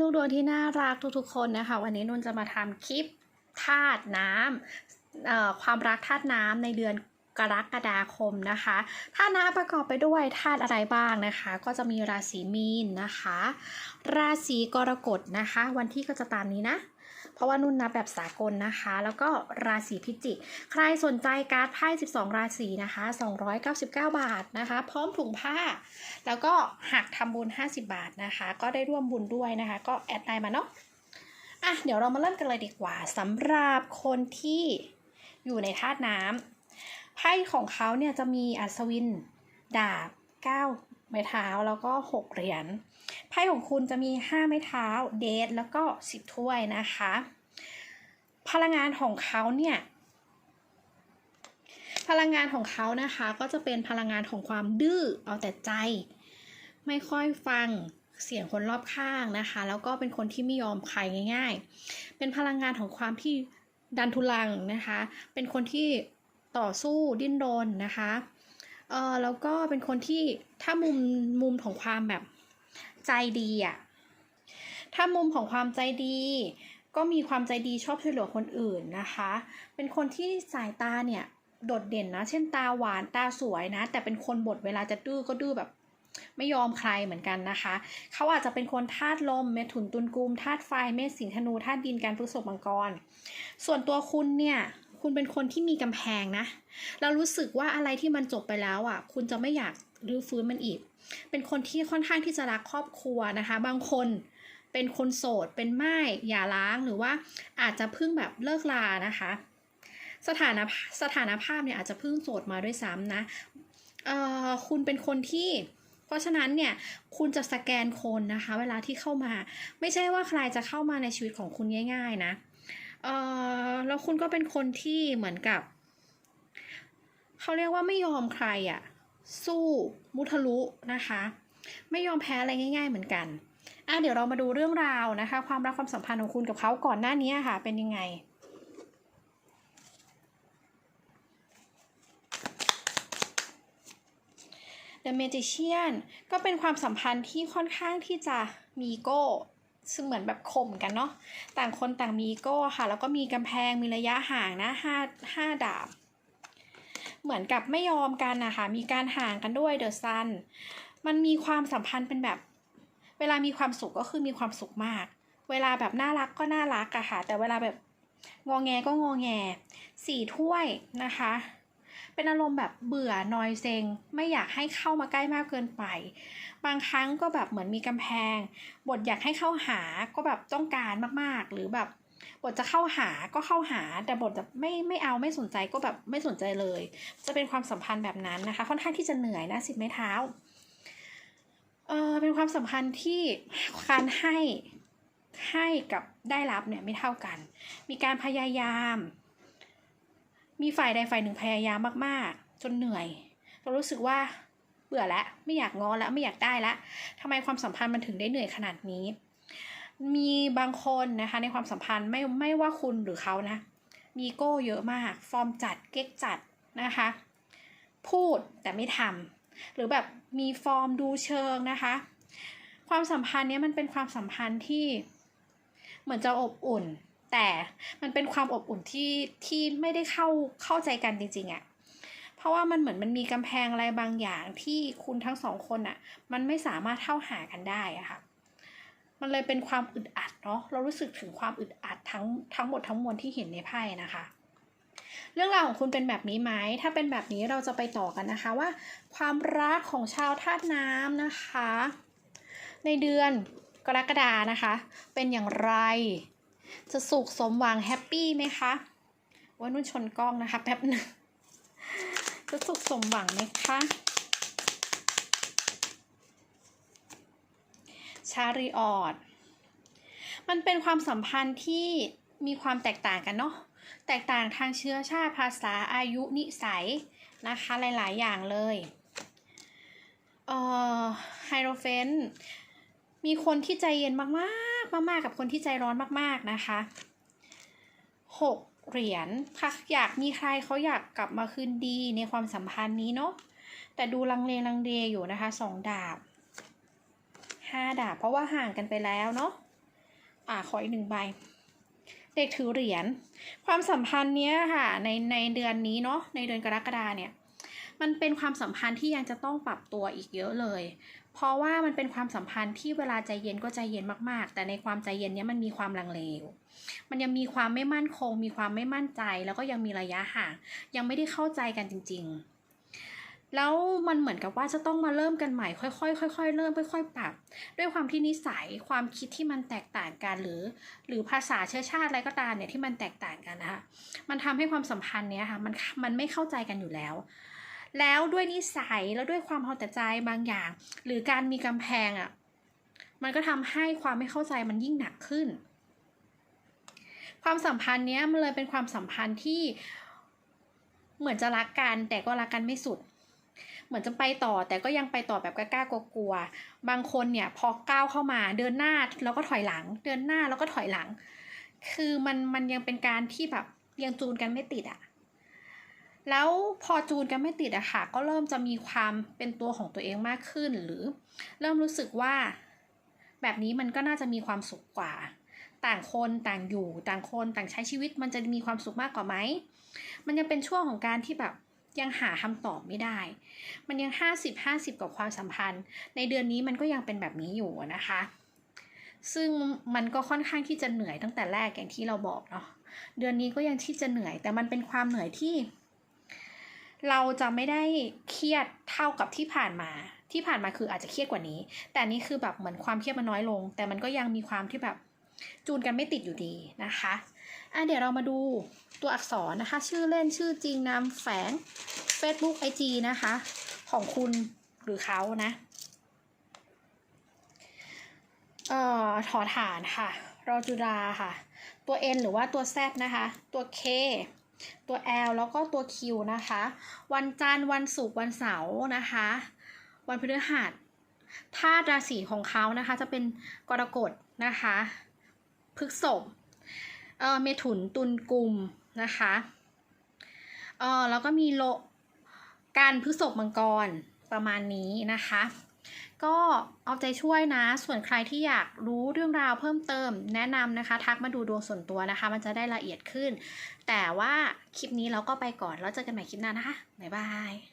ลูกดวงที่น่ารักทุกๆคนนะคะวันนี้นุ่นจะมาทำคลิปธาตุน้ำความรักธาตุน้ำในเดือนกรกฎาคมนะคะธาตุน้ำประกอบไปด้วยธาตุอะไรบ้างนะคะ ก็จะมีราศีมีนนะคะ ราศีกรกฎนะคะ วันที่ก็จะตามนี้นะ เพราะว่านุ่นนับแบบสากลนะคะ แล้วก็ราศีพิจิก ใครสนใจการ์ดไพ่ 12 ราศีนะคะ 299 บาทนะคะ พร้อมถุงผ้า แล้วก็หักทำบุญ 50 บาทนะคะ ก็ได้ร่วมบุญด้วยนะคะ ก็แอดไลน์มาเนาะอะเดี๋ยวเรามาเริ่มกันเลยดีกว่าสำหรับคนที่อยู่ในธาตุน้ำไพ่ของเขาเนี่ยจะมีอัศวิน ดาบ9 ไม้เท้าแล้วก็ 6 เหรียญไพ่ของคุณจะมี 5 ไม้เท้าเดทแล้วก็ 10 ถ้วยนะคะ พลังงานของเขาเนี่ย พลังงานของเขานะคะก็จะเป็นพลังงานของความดื้อเอาแต่ใจ ไม่ค่อยฟังเสียงคนรอบข้างนะคะ แล้วก็เป็นคนที่ไม่ยอมใครง่าย ๆ เป็นพลังงานของความที่ดันทุลังนะคะ เป็นคนที่ต่อสู้ดิ้นรนนะคะ เออแล้วก็เป็นคนที่ถ้ามุมมุมของความแบบใจดีอะถ้ามุมของความใจดี ก็มีความใจดีชอบช่วยเหลือคนอื่นนะคะ เป็นคนที่สายตาเนี่ยโดดเด่นนะ เช่นตาหวานตาสวยนะ แต่เป็นคนบทเวลาจะดื้อก็ดื้อแบบไม่ยอมใครเหมือนกันนะคะ เขาอาจจะเป็นคนธาตุลม เมถุนตุลกุมธาตุไฟ เมษสิงห์ธนูธาตุดินการพฤษภมังกร ส่วนตัวคุณเนี่ย คุณเป็นคนที่มีกำแพงนะ เรารู้สึกว่าอะไรที่มันจบไปแล้วอะ คุณจะไม่อยากรื้อฟื้นมันอีก เป็นคนที่ค่อนข้างที่จะรักครอบครัวนะคะ บางคนเป็นคนโสด เป็นไม้อย่าล้าง หรือว่าอาจจะเพิ่งแบบเลิกลานะคะ สถานะสถานภาพเนี่ยอาจจะเพิ่งโสดมาด้วยซ้ำนะ เอ่อ คุณเป็นคนที่เพราะฉะนั้นเนี่ยคุณจะสแกนคนนะคะ เวลาที่เข้ามา ไม่ใช่ว่าใครจะเข้ามาในชีวิตของคุณง่าย ๆ นะ เอ่อแล้วคุณก็เป็นคนที่เหมือนกับ เขาเรียกว่าไม่ยอมใครอะ่ะ สู้มุทะลุนะคะ ไม่ยอมแพ้อะไรง่าย ๆ เหมือนกันอะเดี๋ยวเรามาดูเรื่องราวนะคะ ความรักความสัมพันธ์ของคุณกับเขาก่อนหน้านี้ค่ะ เป็นยังไง The Magician ก็เป็นความสัมพันธ์ที่ค่อนข้างที่จะมีโก้ ซึ่งเหมือนแบบข่มกันเนาะต่างคนต่างมีอีโก้ค่ะ แล้วก็มีกำแพงมีระยะห่างนะห้าห้าดาบ เหมือนกับไม่ยอมกันนะคะมีการห่างกันด้วยเดอะซันมันมีความสัมพันธ์เป็นแบบ เวลามีความสุขก็คือมีความสุขมาก เวลาแบบน่ารักก็น่ารักอะค่ะ แต่เวลาแบบงอแงก็งอแงสี่ถ้วยนะคะ เป็นอารมณ์แบบเบื่อนอยเซงไม่อยากให้เข้ามาใกล้มากเกินไป บางครั้งก็แบบเหมือนมีกำแพง บทอยากให้เข้าหาก็แบบต้องการมากๆ หรือแบบบทจะเข้าหาก็เข้าหา แต่บทจะไม่ไม่เอาไม่สนใจก็แบบไม่สนใจเลย จะเป็นความสัมพันธ์แบบนั้นนะคะ ค่อนข้างที่จะเหนื่อยนะสิบไม้เท้าเออเป็นความสัมพันธ์ที่การให้ให้กับได้รับเนี่ยไม่เท่ากัน มีการพยายาม มีฝ่ายใดฝ่ายหนึ่งพยายามมากๆ จนเหนื่อยเรารู้สึกว่าเบื่อแล้วไม่อยากงอแล้วไม่อยากได้แล้วทำไมความสัมพันธ์มันถึงได้เหนื่อยขนาดนี้ มีบางคนนะคะในความสัมพันธ์ไม่ไม่ว่าคุณหรือเขานะมีโก้เยอะมาก ฟอร์มจัดเก๊กจัดนะคะ พูดแต่ไม่ทำหรือแบบมีฟอร์มดูเชิงนะคะ ความสัมพันธ์เนี้ยมันเป็นความสัมพันธ์ที่เหมือนจะอบอุ่น แต่มันเป็นความอบอุ่นที่ที่ไม่ได้เข้าเข้าใจกันจริงๆอะ่ะเพราะว่ามันเหมือนมันมีกำแพงอะไรบางอย่างที่คุณทั้งสองคนอะ่ะ มันไม่สามารถเข้าหากันได้อะค่ะมันเลยเป็นความอึดอัดเนาะเรารู้สึกถึงความอึดอัดทั้งทั้งหมดทั้งมวลที่เห็นในไพ่นะคะ เรื่องราวของคุณเป็นแบบนี้ไหมถ้าเป็นแบบนี้เราจะไปต่อกันนะคะว่า ความรักของชาวธาตุน้ำนะคะ ในเดือนกรกฎานะคะ เป็นอย่างไร จะสุขสมหวังแฮปปี้ไหมคะว่านุ่นชนกล้องนะคะแป๊บหนึงจะสุขสมหวังไหมคะชาริออดมันเป็นความสัมพันธ์ที่มีความแตกต่างกันเนาะแตกต่างทางเชื้อชาติภาษาอายุนิสัยนะคะหลาย ๆ อย่างเลยเอ่อไฮโรเฟนมีคนที่ใจเย็นมาก มากๆ กับคนที่ใจร้อนมากๆนะคะหกเหรียญค่ะอยากมีใครเขาอยากกลับมาคืนดีในความสัมพันธ์นี้เนาะแต่ดูลังเลลังเลอยู่นะคะสองดาบห้าดาบ เพราะว่าห่างกันไปแล้วเนาะอ่าขออีกหนึ่งใบ เด็กถือเหรียญความสัมพันธ์เนี้ยค่ะในในเดือนนี้เนาะในเดือนกรกฎาเนี่ย มันเป็นความสัมพันธ์ที่ยังจะต้องปรับตัวอีกเยอะเลย เพราะว่ามันเป็นความสัมพันธ์ที่เวลาใจเย็นก็ใจเย็นมากๆ แต่ในความใจเย็นเนี้ยมันมีความลังเลมันยังมีความไม่มั่นคง มีความไม่มั่นใจ แล้วก็ยังมีระยะห่าง ยังไม่ได้เข้าใจกันจริง ๆแล้วมันเหมือนกับว่าจะต้องมาเริ่มกันใหม่ค่อยๆค่อยๆเริ่มค่อยๆปรับ ด้วยความที่นิสัยความคิดที่มันแตกต่างกันหรือ หรือภาษาเชื้อชาติอะไรก็ตามเนี่ยที่มันแตกต่างกันนะคะมันทำให้ความสัมพันธ์เนี้ยค่ะมันมันไม่เข้าใจกันอยู่แล้ว แล้วด้วยนิสัยแล้วด้วยความเอาแต่ใจบางอย่าง หรือการมีกำแพงอะ่ะมันก็ทำให้ความไม่เข้าใจมันยิ่งหนักขึ้น ความสัมพันธ์เนี้ยมันเลยเป็นความสัมพันธ์ที่เหมือนจะรักกันแต่ก็รักกันไม่สุด เหมือนจะไปต่อแต่ก็ยังไปต่อแบบกล้ากลัวๆบางคนเนี่ยพอก้าวเข้ามาเดินหน้าแล้วก็ถอยหลัง เดินหน้าแล้วก็ถอยหลัง คือมันมันยังเป็นการที่แบบยังจูนกันไม่ติดอะ แล้วพอจูนกันไม่ติดอะค่ะ ก็เริ่มจะมีความเป็นตัวของตัวเองมากขึ้น หรือเริ่มรู้สึกว่า แบบนี้มันก็น่าจะมีความสุขกว่า ต่างคนต่างอยู่ต่างคนต่างใช้ชีวิตมันจะมีความสุขมากกว่าไหม มันยังเป็นช่วงของการที่แบบยังหาคำตอบไม่ได้ มันยังห้าสิบห้าสิบกับความสัมพันธ์ ในเดือนนี้มันก็ยังเป็นแบบนี้อยู่นะคะ ซึ่งมันก็ค่อนข้างที่จะเหนื่อยตั้งแต่แรกอย่างที่เราบอกเนาะ เดือนนี้ก็ยังที่จะเหนื่อย แต่มันเป็นความเหนื่อยที่ เราจะไม่ได้เครียดเท่ากับที่ผ่านมา ที่ผ่านมาคืออาจจะเครียดกว่านี้ แต่นี้คือแบบเหมือนความเครียดมันน้อยลง แต่มันก็ยังมีความที่แบบจูนกันไม่ติดอยู่ดีนะคะอะเดี๋ยวเรามาดูตัวอักษรนะคะ ชื่อเล่นชื่อจริงนามแฝง Facebook IG นะคะ ของคุณหรือเขานะเอ่อถอฐานค่ะ รอจุราค่ะ ตัว N หรือว่าตัว Z นะคะ ตัว K ตัว L แล้วก็ตัว Q นะคะ วันจันทร์วันศุกร์วันเสาร์นะคะ วันพฤหัสธาตุราศีของเขานะคะจะเป็นกรกฎนะคะพฤกษภเอ่อเมถุนตุลกุมนะคะเอ่อแล้วก็มีโลการพฤกษภมังกรประมาณนี้นะคะ ก็เอาใจช่วยนะ ส่วนใครที่อยากรู้เรื่องราวเพิ่มเติม แนะนำนะคะ ทักมาดูดวงส่วนตัวนะคะ มันจะได้ละเอียดขึ้น แต่ว่าคลิปนี้เราก็ไปก่อน แล้วเจอกันใหม่คลิปหน้านะคะ บ๊ายบาย